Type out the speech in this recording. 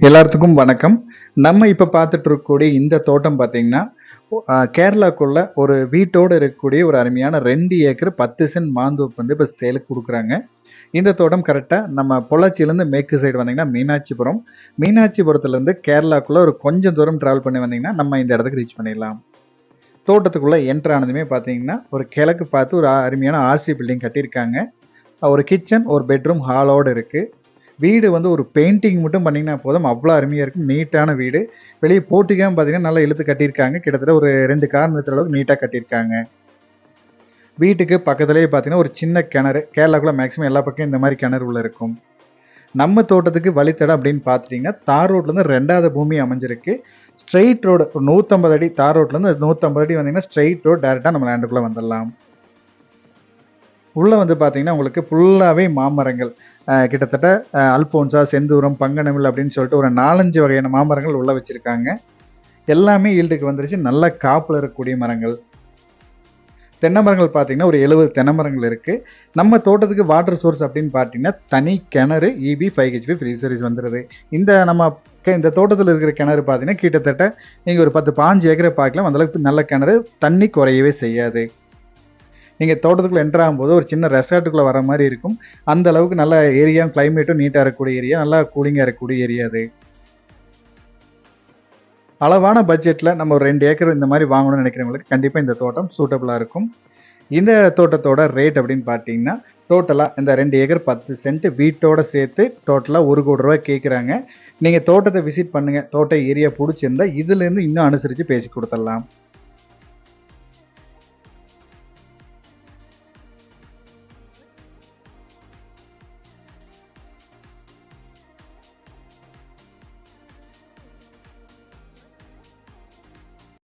எல்லாத்துக்கும் வணக்கம். நம்ம இப்போ பார்த்துட்டு இருக்கக்கூடிய இந்த தோட்டம் பார்த்தீங்கன்னா கேரளாக்குள்ள ஒரு வீட்டோடு இருக்கக்கூடிய ஒரு அருமையான ரெண்டு ஏக்கர் பத்து சென்ட் மாந்தோப்பு வந்து இப்போ சேலுக்கு கொடுக்குறாங்க. இந்த தோட்டம் கரெக்டாக நம்ம பொள்ளாச்சியிலேருந்து மேற்கு சைடு வந்தீங்கன்னா மீனாட்சிபுரம். மீனாட்சிபுரத்துலேருந்து கேரளாக்குள்ளே ஒரு கொஞ்சம் தூரம் ட்ராவல் பண்ணி வந்தீங்கன்னா நம்ம இந்த இடத்துக்கு ரீச் பண்ணிடலாம். தோட்டத்துக்குள்ளே என்ட்ரு ஆனதுமே பார்த்தீங்கன்னா ஒரு கிழக்கு பார்த்து ஒரு அருமையான ஆர்சி பில்டிங் கட்டியிருக்காங்க. ஒரு கிச்சன் ஒரு பெட்ரூம் ஹாலோடு இருக்குது வீடு வந்து ஒரு பெயிண்டிங் மட்டும் பண்ணிங்கன்னா போதும். அவ்வளோ அருமையாக இருக்கும். நீட்டான வீடு. வெளியே போட்டிக்காம பார்த்தீங்கன்னா நல்லா இழுத்து கட்டியிருக்காங்க. கிட்டத்தட்ட ஒரு ரெண்டு கார் நிறுத்துற அளவுக்கு நீட்டாக கட்டியிருக்காங்க. வீட்டுக்கு பக்கத்துலேயே பார்த்தீங்கன்னா ஒரு சின்ன கிணறு. கேரளாக்குள்ள மேக்ஸிமம் எல்லா பக்கம் இந்த மாதிரி கிணறு உள்ள இருக்கும். நம்ம தோட்டத்துக்கு வழித்தடம் அப்படின்னு பார்த்துட்டிங்கன்னா தார் ரோட்லேருந்து ரெண்டாவது பூமி அமைஞ்சிருக்கு. ஸ்ட்ரெயிட் ரோடு ஒரு நூற்றம்பது அடி தார் ரோட்லேருந்து நூற்றம்பது அடி வந்தீங்கன்னா ஸ்ட்ரெயிட் ரோடு டேரெக்டாக நம்ம லேண்டுக்குள்ளே வந்துடலாம். உள்ளே வந்து பார்த்தீங்கன்னா உங்களுக்கு ஃபுல்லாகவே மாமரங்கள். கிட்டத்தட்ட அல்போன்சா செந்தூரம் பங்கனமில் அப்படின்னு சொல்லிட்டு ஒரு நாலஞ்சு வகையான மாமரங்கள் உள்ளே வச்சுருக்காங்க. எல்லாமே ஈல்டுக்கு வந்துருச்சு. நல்ல காப்பில் இருக்கக்கூடிய மரங்கள். தென்னை மரங்கள் பார்த்தீங்கன்னா ஒரு எழுபது தென்னை மரங்கள் இருக்குது நம்ம தோட்டத்துக்கு வாட்டர் சோர்ஸ் அப்படின்னு பார்த்தீங்கன்னா தனி கிணறு EB five HP free service வந்துடுது இந்த நம்ம க- இந்த தோட்டத்தில் இருக்கிற கிணறு பார்த்தீங்கன்னா கிட்டத்தட்ட நீங்கள் ஒரு பத்து பாஞ்சு ஏக்கரை பார்க்கலாம். அந்தளவுக்கு நல்ல கிணறு தண்ணி குறையவே செய்யாது. நீங்கள் தோட்டத்துக்குள்ளே என்டர் ஆகும்போது ஒரு சின்ன ரெசார்ட்டுக்குள்ளே வர மாதிரி இருக்கும். அந்த அளவுக்கு நல்ல ஏரியா கிளைமேட்டும் நீட்டாக இருக்கக்கூடிய ஏரியா நல்லா கூலிங்காக இருக்கக்கூடிய ஏரியா அது. அளவான பட்ஜெட்டில் நம்ம ஒரு ரெண்டு ஏக்கர் இந்த மாதிரி வாங்கணும்னு நினைக்கிறவங்களுக்கு கண்டிப்பாக இந்த தோட்டம் சூட்டபுளாக இருக்கும். இந்த தோட்டத்தோட ரேட் அப்படின்னு பார்த்தீங்கன்னா டோட்டலாக இந்த ரெண்டு ஏக்கர் பத்து சென்ட் வீட்டோட சேர்த்து டோட்டலாக ஒரு கோடி ரூபாய் கேட்குறாங்க நீங்கள் தோட்டத்தை விசிட் பண்ணுங்கள் தோட்ட ஏரியா பிடிச்சிருந்தா இதுலேருந்து இன்னும் அனுசரித்து பேசி கொடுத்துடலாம்.